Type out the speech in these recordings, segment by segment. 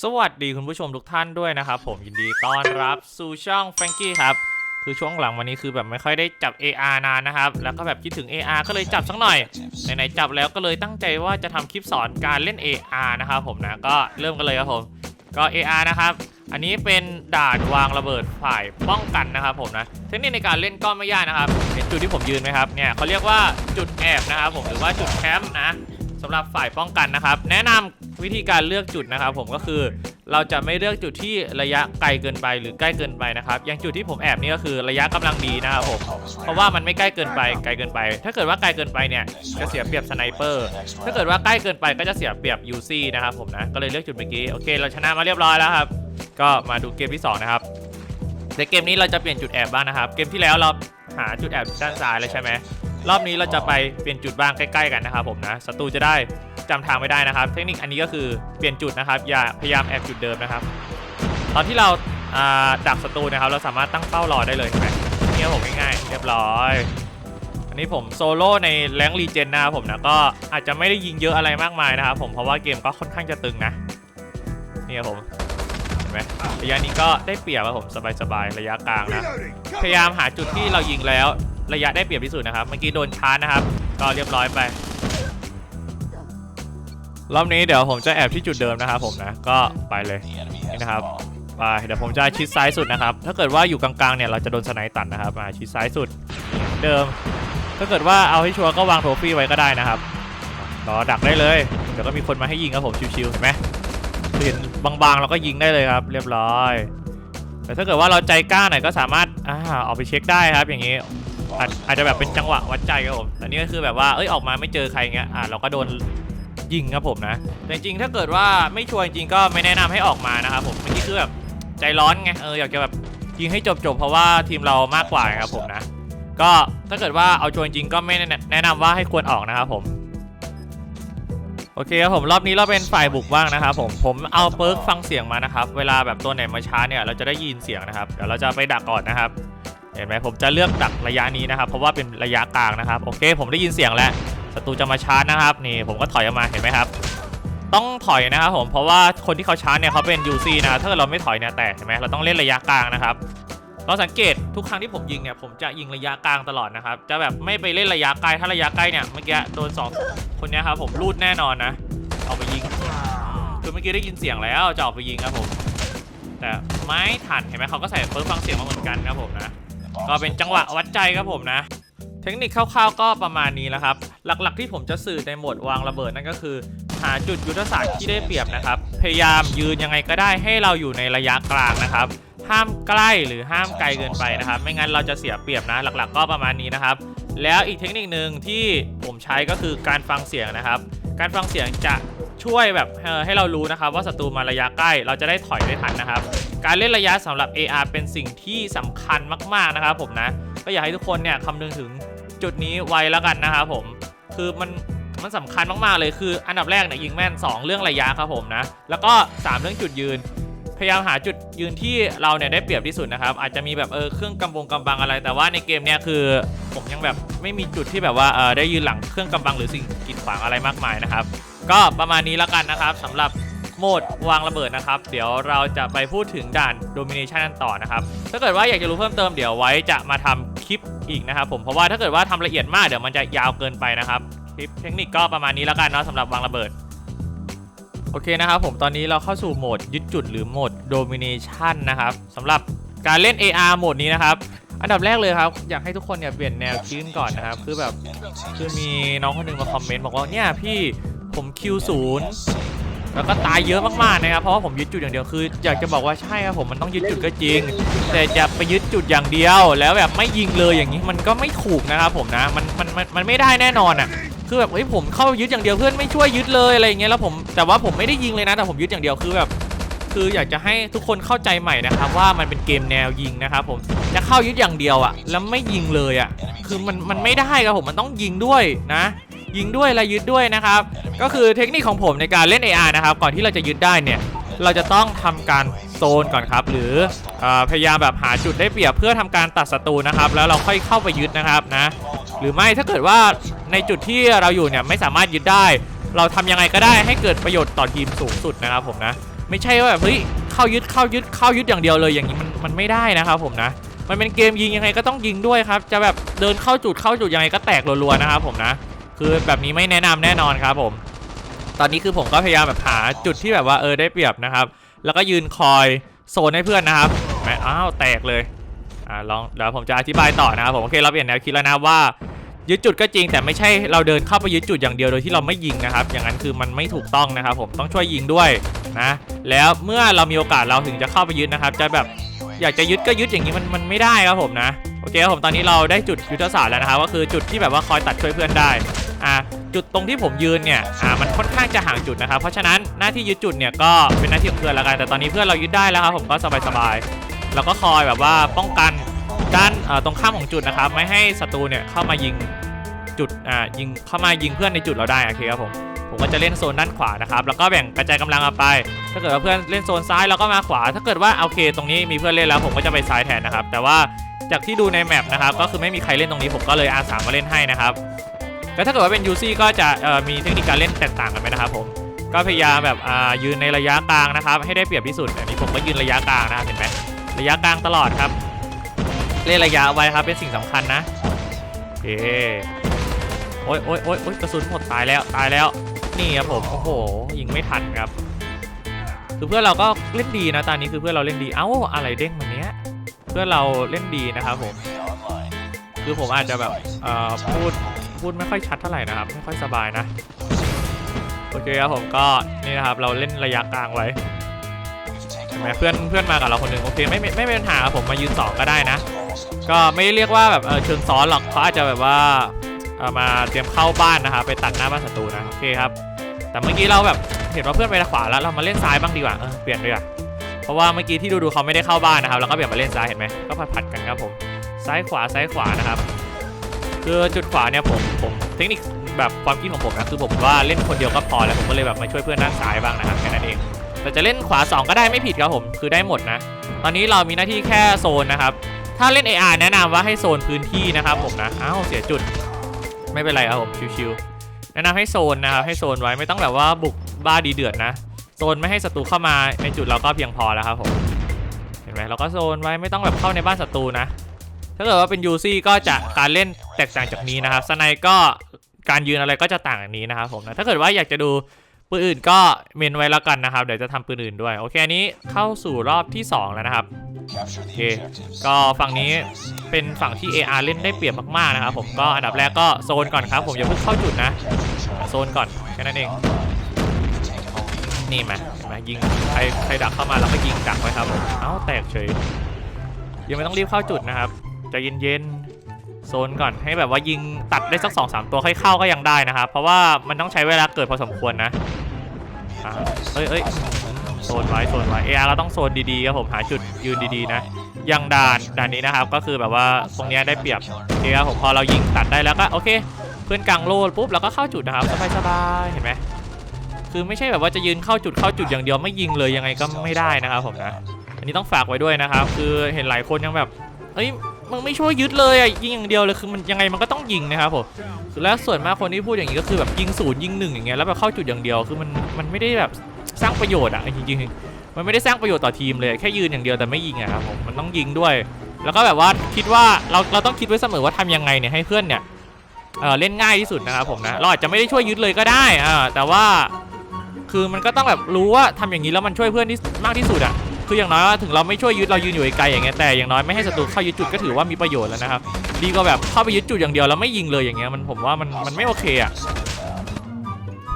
สวัสดีคุณผู้ชมทุกท่านด้วยนะครับผมยินดีต้อนรับสู่ช่องแฟรงกี้ครับ คือช่วงหลังวันนี้คือแบบไม่ค่อยได้จับ AR นานนะครับ แล้วก็แบบคิดถึง AR ก็เลยจับสักหน่อยไหนๆจับแล้วก็เลยตั้งใจว่าจะทำคลิปสอนการเล่น AR นะครับผมนะก็เริ่มกันเลยครับผมก็ AR นะครับอันนี้เป็นด่านวางระเบิดฝ่ายป้องกันนะครับผมนะเทคนิคในการเล่นก็ไม่ยากนะครับเห็นจุดที่ผมยืนไหมครับเนี่ยเขาเรียกว่าจุดแอบนะครับผมหรือว่าจุดแคมป์นะ สำหรับฝ่ายป้องกันนะครับ แนะนำวิธีการเลือกจุดนะครับผมก็คือเราจะไม่เลือกจุดที่ระยะไกลเกินไปหรือใกล้เกินไปนะครับอย่างจุดที่ผมแอบนี่ก็คือระยะกำลังดีนะครับผมเพราะว่ามันไม่ใกล้เกินไปไกลเกินไป ถ้าเกิดว่าไกลเกินไปเนี่ยจะเสียเปรียบสไนเปอร์ถ้าเกิดว่าใกล้เกินไปก็จะเสียเปรียบยูซี่นะครับผมนะก็เลยเลือกจุดเมื่อกี้โอเคเราชนะมาเรียบร้อยแล้วครับก็มาดูเกมที่สองนะครับในเกมนี้เราจะเปลี่ยนจุดแอบบ้างนะครับ เกมที่แล้วเราหาจุดแอบด้านซ้ายแล้วใช่ไหม รอบนี้เราจะไปเปลี่ยนจุดบ้างใกล้ๆกันนะครับผมนะศัตรูจะได้จำทางไม่ได้นะครับ เทคนิคอันนี้ก็คือเปลี่ยนจุดนะครับ อย่าพยายามแอบจุดเดิมนะครับ ตอนที่เราอ่าดักศัตรูนะครับ เราสามารถตั้งเป้ารอได้เลยใช่ไหมเนี่ยผมง่ายๆเรียบร้อย อันนี้ผมโซโล่ในแรงรีเจนนะครับผมนะก็อาจจะไม่ได้ยิงเยอะอะไรมากมายนะครับผมเพราะว่าเกมก็ค่อนข้างจะตึงนะนี่ครับผมเห็นไหมระยะนี้ก็ได้เปรียบครับผมสบายๆระยะกลางนะพยายามหาจุดที่เรายิงแล้ว ระยะได้เปรียบที่สุดนะครับ เมื่อกี้โดนชาร์จนะครับ ก็เรียบร้อยไป รอบนี้เดี๋ยวผมจะแอบที่จุดเดิมนะครับผมนะ ก็ไปเลยนี่นะครับไปเดี๋ยวผมจะชิดซ้ายสุดนะครับ ถ้าเกิดว่าอยู่กลางๆเนี่ยเราจะโดนสไนตัดนะครับมาชิดซ้ายสุดเดิม ถ้าเกิดว่าเอาให้ชัวร์ก็วางโทฟี่ไว้ก็ได้นะครับรอดักได้เลย เดี๋ยวก็มีคนมาให้ยิงครับผมชิวๆเห็นไหมเห็นบางๆเราก็ยิงได้เลยครับ เรียบร้อย แต่ถ้าเกิดว่าเราใจกล้าหน่อยก็สามารถอ่าออกไปเช็คได้ครับ อย่างนี้ อาจอาจจะแบบเป็นจังหวะวัดใจครับผมแต่นี่ก็คือแบบว่าเอ้ยออกมาไม่เจอใครเงี้ยอ่าเราก็โดนยิงครับผมนะแต่จริงๆถ้าเกิดว่าไม่ชัวร์จริงก็ไม่แนะนำให้ออกมานะครับผมเมื่อกี้คือแบบใจร้อนไงเอออยากจะแบบยิงให้จบๆเพราะว่าทีมเรามากกว่าครับผมนะก็ถ้าเกิดว่าเอาชัวร์จริงก็ไม่แนะนำว่าให้ควรออกนะครับผมโอเคครับผมรอบนี้เราเป็นฝ่ายบุกบ้างนะครับผมผมเอาเปิร์กฟังเสียงมานะครับ เวลาแบบตัวไหนมาช้าเนี่ยเราจะได้ยินเสียงนะครับเดี๋ยวเราจะไปดักก่อนนะครับ เห็นไหมผมจะเลือกดักระยะนี้นะครับ เพราะว่าเป็นระยะกลางนะครับ โอเค ผมได้ยินเสียงแล้วศัตรูจะมาชาร์จนะครับ นี่ผมก็ถอยออกมาเห็นไหมครับ ต้องถอยนะครับผมเพราะว่าคนที่เขาชาร์จเนี่ยเขาเป็น UC นะถ้าเราไม่ถอยเนี่ยแตกเห็นไหมเราต้องเล่นระยะกลางนะครับเราสังเกตทุกครั้งที่ผมยิงเนี่ยผมจะยิงระยะกลางตลอดนะครับ จะแบบไม่ไปเล่นระยะไกลถ้าระยะใกล้เนี่ยเมื่อกี้โดนสองคนนี้ครับผมรูดแน่นอนนะออกไปยิงคือเมื่อกี้ได้ยินเสียงแล้วจะออกไปยิงครับผมแต่ไม่ทันเห็นไหมเขาก็ใส่เปิร์ฟังเสียงมาเหมือนกันครับผมนะ ก็เป็นจังหวะวัดใจครับผมนะ เทคนิคคร่าวๆก็ประมาณนี้แล้วครับ หลักๆที่ผมจะสื่อในหมดวางระเบิดนั่นก็คือ หาจุดยุทธศาสตร์ที่ได้เปรียบนะครับ พยายามยืนยังไงก็ได้ให้เราอยู่ในระยะกลางนะครับ ห้ามใกล้หรือห้ามไกลเกินไปนะครับ ไม่งั้นเราจะเสียเปรียบนะ หลักๆ ก็ประมาณนี้นะครับ แล้วอีกเทคนิคหนึ่งที่ผมใช้ก็คือการฟังเสียงนะครับ การฟังเสียงจะช่วยแบบให้เรารู้นะครับ ว่าศัตรูมาระยะใกล้ เราจะได้ถอยได้ทันนะครับ การเล่นระยะสำหรับ AR เป็นสิ่งที่สำคัญมากๆนะครับผมนะ ก็อยากให้ทุกคนเนี่ยคำนึงถึงจุดนี้ไว้แล้วกันนะครับผม คือมันมันสำคัญมากๆเลยคืออันดับแรกเนี่ยยิงแม่น 2 เรื่องระยะครับผมนะ แล้วก็ 3 เรื่องจุดยืน พยายามหาจุดยืนที่เราเนี่ยได้เปรียบที่สุดนะครับ อาจจะมีแบบเออเครื่องกำบงกำบังอะไร แต่ว่าในเกมเนี่ยคือผมยังแบบไม่มีจุดที่แบบว่าเออได้ยืนหลังเครื่องกำบังหรือสิ่งกีดขวางอะไรมากมายนะครับ ก็ประมาณนี้แล้วกันนะครับสำหรับ โหมดวางระเบิดนะครับ เดี๋ยวเราจะไปพูดถึงด่าน Domination กันต่อนะครับ ถ้าเกิดว่าอยากจะรู้เพิ่มเติมเดี๋ยวไว้จะมาทำคลิปอีกนะครับผม เพราะว่าถ้าเกิดว่าทำละเอียดมากเดี๋ยวมันจะยาวเกินไปนะครับ คลิปเทคนิคก็ประมาณนี้แล้วกันเนาะสำหรับวางระเบิด โอเคนะครับผม ตอนนี้เราเข้าสู่โหมดยึดจุดหรือโหมด Domination นะครับสำหรับการเล่น AR โหมดนี้นะครับอันดับแรกเลยครับ อยากให้ทุกคนเนี่ยเปลี่ยนแนวคิดก่อนนะครับ คือแบบคือมีน้องคนหนึงมาคอมเมนต์บอกว่าเนี่ยพี่ผมคิวศูนย์ แล้วก็ตายเยอะมากๆนะครับเพราะว่าผมยึดจุดอย่างเดียวคือ อยากจะบอกว่าใช่ครับผมมันต้องยึดจุดก็จริง แต่จะไปยึดจุดอย่างเดียว แล้วแบบไม่ยิงเลยอย่างนี้มันก็ไม่ถูกนะครับผมนะมันมันมันมันไม่ได้แน่นอนอะคือแบบเฮ้ยผมเข้ายึดอย่างเดียวเพื่อนไม่ช่วยยึดเลยอะไรอย่างเงี้ยแล้วผมแต่ว่าผมไม่ได้ยิงเลยนะแต่ผมยึดอย่างเดียวคือแบบคืออยากจะให้ทุกคนเข้าใจใหม่นะครับว่ามันเป็นเกมแนวยิงนะครับผมจะเข้ายึดอย่างเดียวอะแล้วไม่ยิงเลยอะคือมันมันไม่ได้ครับผมมันต้องยิงด้วยนะ ยิงด้วยและยึดด้วยนะครับ ก็คือเทคนิคของผมในการเล่น AR นะครับ ก่อนที่เราจะยึดได้เนี่ย เราจะต้องทำการโซนก่อนครับ หรืออพยายามแบบหาจุดได้เปรียบเพื่อทำการตัดศัตรูนะครับ แล้วเราค่อยเข้าไปยึดนะครับนะ หรือไม่ถ้าเกิดว่าในจุดที่เราอยู่เนี่ยไม่สามารถยึดได้ เราทำยังไงก็ได้ให้เกิดประโยชน์ต่อทีมสูงสุดนะครับผมนะ ไม่ใช่ว่าแบบเฮ้ยเข้ายึดเข้ายึดเข้ายึดอย่างเดียวเลยอย่างนี้มันมันไม่ได้นะครับผมนะมันเป็นเกมยิงยังไงก็ต้องยิงด้วยครับ จะแบบเดินเข้าจุดเข้าจุดยังไงก็แตกรัวๆนะครับผมนะ คือแบบนี้ไม่แนะนำแน่นอนครับผม ตอนนี้คือผมก็พยายามแบบหาจุดที่แบบว่าเออได้เปรียบนะครับ แล้วก็ยืนคอยโซนให้เพื่อนนะครับเห็นไหมอ้าวแตกเลยอ่าลองเดี๋ยวผมจะอธิบายต่อนะครับผมโอเคเราเปลี่ยนแนวคิดแล้วนะว่ายึดจุดก็จริงแต่ไม่ใช่เราเดินเข้าไปยึดจุดอย่างเดียวโดยที่เราไม่ยิงนะครับ อย่างนั้นคือมันไม่ถูกต้องนะครับ ผมต้องช่วยยิงด้วยนะ แล้วเมื่อเรามีโอกาสเราถึงจะเข้าไปยึดนะครับ จะแบบอยากจะยึดก็ยึดอย่างนี้มันมันไม่ได้ครับผมนะโอเคครับผมตอนนี้เราได้จุดยุทธศาสตร์แล้วนะครับก็คือจุดที่แบบว่าคอยตัดช่วยเพื่อนได้ อ่าจุดตรงที่ผมยืนเนี่ยอ่ามันค่อนข้างจะห่างจุดนะครับเพราะฉะนั้นหน้าที่ยึดจุดเนี่ยก็เป็นหน้าที่ของเพื่อนแล้วกันแต่ตอนนี้เพื่อนเรายึดได้แล้วครับผมก็สบายๆแล้วก็คอยแบบว่าป้องกันด้านตรงข้ามของจุดนะครับไม่ให้ศัตรูเนี่ยเข้ามายิงจุดอ่ายิงเข้ามายิงเพื่อนในจุดเราได้โอเคครับผมผมก็จะเล่นโซนด้านขวานะครับแล้วก็แบ่งกระจายกำลังเอาไป ถ้าเกิดว่าเพื่อนเล่นโซนซ้ายเราก็มาขวา ถ้าเกิดว่าโอเค ตรงนี้มีเพื่อนเล่นแล้วผมก็จะไปซ้ายแทนนะครับแต่ว่าจากที่ดูในแมปนะครับก็คือไม่มีใครเล่นตรงนี้ผมก็เลยอาสามาเล่นให้นะครับ แล้วถ้าเกิดว่าเป็นยูซี่ก็จะมีเทคนิคการเล่นแตกต่างกันไปนะครับผมก็พยายามแบบยืนในระยะกลางนะครับ ให้ได้เปรียบที่สุดอันนี้ผมก็ยืนระยะกลางนะครับเห็นไหมระยะกลางตลอดครับ เล่นระยะไว้ครับเป็นสิ่งสำคัญนะโอเคโอ๊ยโอ๊ยโอ๊ยโอ๊ยกระสุนหมดตายแล้วตายแล้วนี่ครับผมโอ้โหยิงไม่ทันครับคือเพื่อนเราก็เล่นดีนะตอนนี้คือเพื่อนเราเล่นดีเอ้าอะไรเด้งมันเนี้ยเพื่อนเราเล่นดีนะครับผมคือผมอาจจะแบบพูด พูดไม่ค่อยชัดเท่าไหร่นะครับ ไม่ค่อยสบายนะ โอเคครับผมก็นี่นะครับเราเล่นระยะกลางไว้เห็นไหมเพื่อนเพื่อนมากับเราคนหนึ่งโอเคไม่ไม่ไม่เป็นปัญหาผมมายืนสองก็ได้นะ ก็ไม่ได้เรียกว่าแบบเออเชิงซ้อนหรอกเขาอาจจะแบบว่าเอามาเตรียมเข้าบ้านนะครับไปตัดหน้าบ้านศัตรูนะโอเคครับ แต่เมื่อกี้เราแบบเห็นว่าเพื่อนไปทางขวาแล้วเรามาเล่นซ้ายบ้างดีกว่าเออเปลี่ยนดีกว่าเพราะว่าเมื่อกี้ที่ดูดูเขาไม่ได้เข้าบ้านนะครับเราก็เปลี่ยนมาเล่นซ้ายเห็นไหมก็ผัดผัดกันครับผมซ้ายขวาซ้ายขวานะครับ คือจุดขวาเนี่ยผมผมเทคนิคแบบความคิดของผมนะคือผมว่าเล่นคนเดียวก็พอแล้วผมก็เลยแบบมาช่วยเพื่อนด้านซ้ายบ้างนะครับแค่นั้นเองแต่จะเล่นขวาสองก็ได้ไม่ผิดครับผมคือได้หมดนะ ตอนนี้เรามีหน้าที่แค่โซนนะครับ ถ้าเล่น AR แนะนำว่าให้โซนพื้นที่นะครับผมนะอ้าวเสียจุด ไม่เป็นไรครับผมชิวๆแนะนำให้โซนนะครับให้โซนไว้ไม่ต้องแบบว่าบุกบ้าดีเดือดนะโซนไม่ให้ศัตรูเข้ามาในจุดเราก็เพียงพอแล้วครับผมเห็นไหมเราก็โซนไว้ไม่ต้องแบบเข้าในบ้านศัตรูนะ ถ้าเกิดว่าเป็นยูซี่ก็จะการเล่นแตกต่างจากนี้นะครับสไนก็การยืนอะไรก็จะต่างจากนี้นะครับผมนะถ้าเกิดว่าอยากจะดูปืนอื่นก็เมนไว้แล้วกันนะครับเดี๋ยวจะทำปืนอื่นด้วยโอเคอันนี้เข้าสู่รอบที่สองแล้วนะครับโอเคก็ฝั่งนี้เป็นฝั่งที่ AR เล่นได้เปรียบมากๆนะครับผมก็อันดับแรกก็โซนก่อนครับผมอย่าเพิ่งเข้าจุดนะโซนก่อนแค่นั้นเองนี่มาเห็นไหมยิงใครใครดักเข้ามาเราก็ยิงดักไว้ครับผมเอ้าแตกเฉยยังไม่ต้องรีบเข้าจุดนะครับ ใจเย็นๆโซนก่อนให้แบบว่ายิงตัดได้สักสองสามตัวค่อยเข้าก็ยังได้นะครับ เพราะว่ามันต้องใช้เวลาเกิดพอสมควรนะอ่าเอ้ยเอ้ยโซนไว้โซนไว้ AR เราต้องโซนดีๆครับผมหาจุดยืนดีๆนะยังด่านด่านนี้นะครับก็คือแบบว่าตรงนี้ได้เปรียบโอครับผมพอเรายิงตัดได้แล้วก็โอเค เพื่อนกลางโลดปุ๊บเราก็เข้าจุดนะครับสบายๆเห็นไหมคือไม่ใช่แบบว่าจะยืนเข้าจุดเข้าจุดอย่างเดียวไม่ยิงเลยยังไงก็ไม่ได้นะครับผมนะอันนี้ต้องฝากไว้ด้วยนะครับ คือเห็นหลายคนยังแบบเอ้ย มึงไม่ช่วยยึดเลยอะยิงอย่างเดียวเลยคือมันยังไงมันก็ต้องยิงนะครับผมแล้วส่วนมากคนที่พูดอย่างนี้ก็คือแบบยิงศูนย์ยิงหนึ่งอย่างเงี้ยแล้วแบบเข้าจุดอย่างเดียวคือมันมันไม่ได้แบบสร้างประโยชน์อะจริงๆมันไม่ได้สร้างประโยชน์ต่อทีมเลยแค่ยืนอย่างเดียวแต่ไม่ยิงอะครับผมมันต้องยิงด้วย แล้วก็แบบว่าคิดว่าเราเราต้องคิดไว้เสมอว่าทำยังไงเนี่ยให้เพื่อนเนี่ยเออเล่นง่ายที่สุดนะครับผมนะเราอาจจะไม่ได้ช่วยยึดเลยก็ได้อ่าแต่ว่าคือมันก็ต้องแบบรู้ว่าทำอย่างนี้แล้วมันช่วยเพื่อนที่มากที่สุดอะ คืออย่างน้อยถึงเราไม่ช่วยยึดเรายืนอยู่ไกลอย่างเงี้ยแต่อย่างน้อยไม่ให้ศัตรูเข้ายึดจุดก็ถือว่ามีประโยชน์แล้วนะครับดีกว่าแบบเข้าไปยึดจุดอย่างเดียวแล้วไม่ยิงเลยอย่างเงี้ยมันผมว่ามันมันไม่โอเคอะ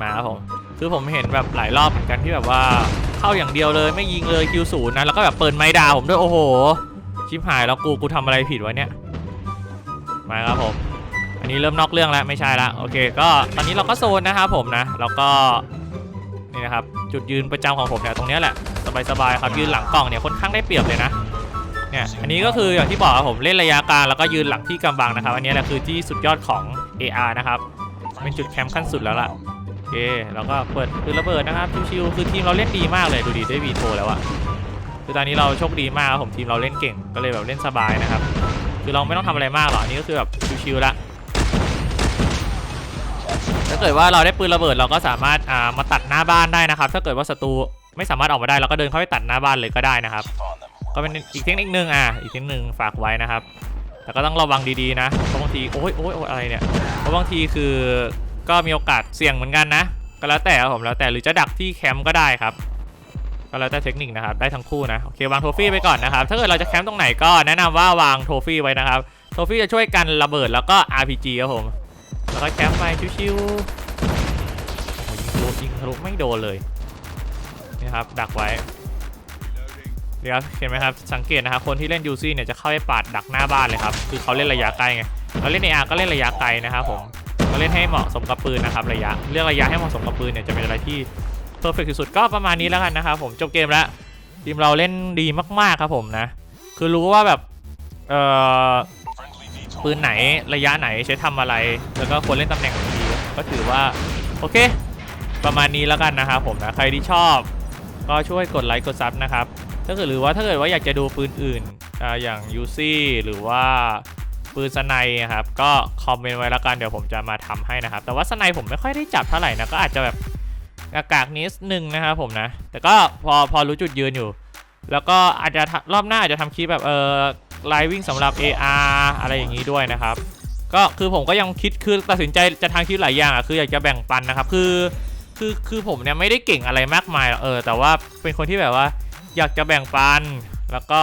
มาครับผมคือผมเห็นแบบหลายรอบเหมือนกันที่แบบว่าเข้าอย่างเดียวเลยไม่ยิงเลยคิวศูนย์นะแล้วก็แบบเปิดไม้ด่าผมด้วยโอ้โหชิบหายแล้วกูกูทำอะไรผิดวะเนี่ยมาครับผมอันนี้เริ่มนอกเรื่องแล้วไม่ใช่ละโอเค ก็ตอนนี้เราก็โซนนะครับผมนะแล้วก็นี่นะครับจุดยืนประจำของผมเนี่ยตรงเนี้ยแหละ สบายๆครับยืนหลังกล่องเนี่ยค่อนข้างได้เปรียบเลยนะเนี่ยอันนี้ก็คืออย่างที่บอกครับผมเล่นระยะกลางแล้วก็ยืนหลังที่กำบังนะครับอันนี้แหละคือที่สุดยอดของ AR นะครับเป็นจุดแคมป์ขั้นสุดแล้วล่ะโอเคแล้วก็เปิดปืนระเบิดนะครับชิวๆคือทีมเราเล่นดีมากเลยดูดีได้วีโทแล้วอะคือตอนนี้เราโชคดีมากครับผมทีมเราเล่นเก่งก็เลยแบบเล่นสบายนะครับคือเราไม่ต้องทำอะไรมากหรอกอันนี้ก็คือแบบชิวๆละถ้าเกิดว่าเราได้ปืนระเบิดเราก็สามารถอ่ามาตัดหน้าบ้านได้นะครับ ถ้าเกิดว่าศัตรู ไม่สามารถออกมาได้เราก็เดินเข้าไปตัดหน้าบ้านเลยก็ได้นะครับ ก็เป็นอีกเทคนิคนึงอะอีกเทคนิคนึงฝากไว้นะครับ แต่ก็ต้องระวังดีๆนะเพราะบางทีโอ้ยโอ้ยอะไรเนี่ยเพราะบางทีคือก็มีโอกาสเสี่ยงเหมือนกันนะก็แล้วแต่ครับผมแล้วแต่หรือจะดักที่แคมป์ก็ได้ครับก็แล้วแต่เทคนิคนะครับได้ทั้งคู่นะโอเควางโทฟี่ไปก่อนนะครับถ้าเกิดเราจะแคมป์ตรงไหนก็แนะนำว่าวางโทฟี่ไว้นะครับโทฟี่จะช่วยกันระเบิดแล้วก็ RPG ครับผมแล้วก็แคมป์ไปชิวๆโอ้ยิงทะลุยิงทะลุไม่โดนเลย นี่นะครับดักไว้เดี๋ยวเห็นไหมครับสังเกตนะครับคนที่เล่นยูซี่เนี่ยจะเข้าไปปาดดักหน้าบ้านเลยครับคือเขาเล่นระยะไกลไงเราเล่นในอาก็เล่นระยะไกลนะครับผมเราเล่นให้เหมาะสมกับปืนนะครับระยะเลือกระยะให้เหมาะสมกับปืนเนี่ยจะเป็นอะไรที่เพอร์เฟกที่สุดก็ประมาณนี้แล้วกันนะครับผมจบเกมแล้วทีมเราเล่นดีมากๆครับผมนะ คือรู้ว่าแบบเอ่อปืนไหนระยะไหนใช้ทำอะไร แล้วก็ควรเล่นตำแหน่งไหนดีก็ถือว่าโอเค ประมาณนี้แล้วกันนะครับผมนะใครที่ชอบ ก็ช่วยกดไลค์กดซับนะครับ ถ้าเกิดหรือว่าถ้าเกิดว่าอยากจะดูปืนอื่นออย่างยูซี่หรือว่าปืนสไนครับ ก็คอมเมนต์ไว้แล้วกันเดี๋ยวผมจะมาทำให้นะครับ แต่ว่าสไนผมไม่ค่อยได้จับเท่าไหร่นะก็อาจจะแบบอากากนิดนึงนะครับผมนะ แต่ก็พอพอรู้จุดยืนอยู่ แล้วก็อาจจะรอบหน้าอาจจะทำคลิปแบบเออไลวิ่งสำหรับ AR อะไรอย่างนี้ด้วยนะครับ ก็คือผมก็ยังคิดคือตัดสินใจจะทางคลิปหลายอย่างอะคืออยากจะแบ่งปันนะครับ คือ คือคือผมเนี่ยไม่ได้เก่งอะไรมากมายหรอกเออ แต่ว่าเป็นคนที่แบบว่า อยากจะแบ่งปัน แล้วก็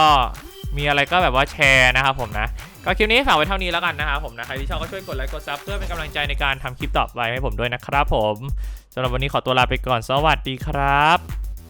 มีอะไรก็แบบว่าแชร์นะครับผมนะ ก็คลิปนี้ฝากไว้เท่านี้แล้วกันนะครับผมนะ ใครที่ชอบก็ช่วยกดไลค์กดซับเพื่อเป็นกำลังใจในการทำคลิปต่อไปให้ผมด้วยนะครับผมสำหรับวันนี้ขอตัวลาไปก่อน สวัสดีครับ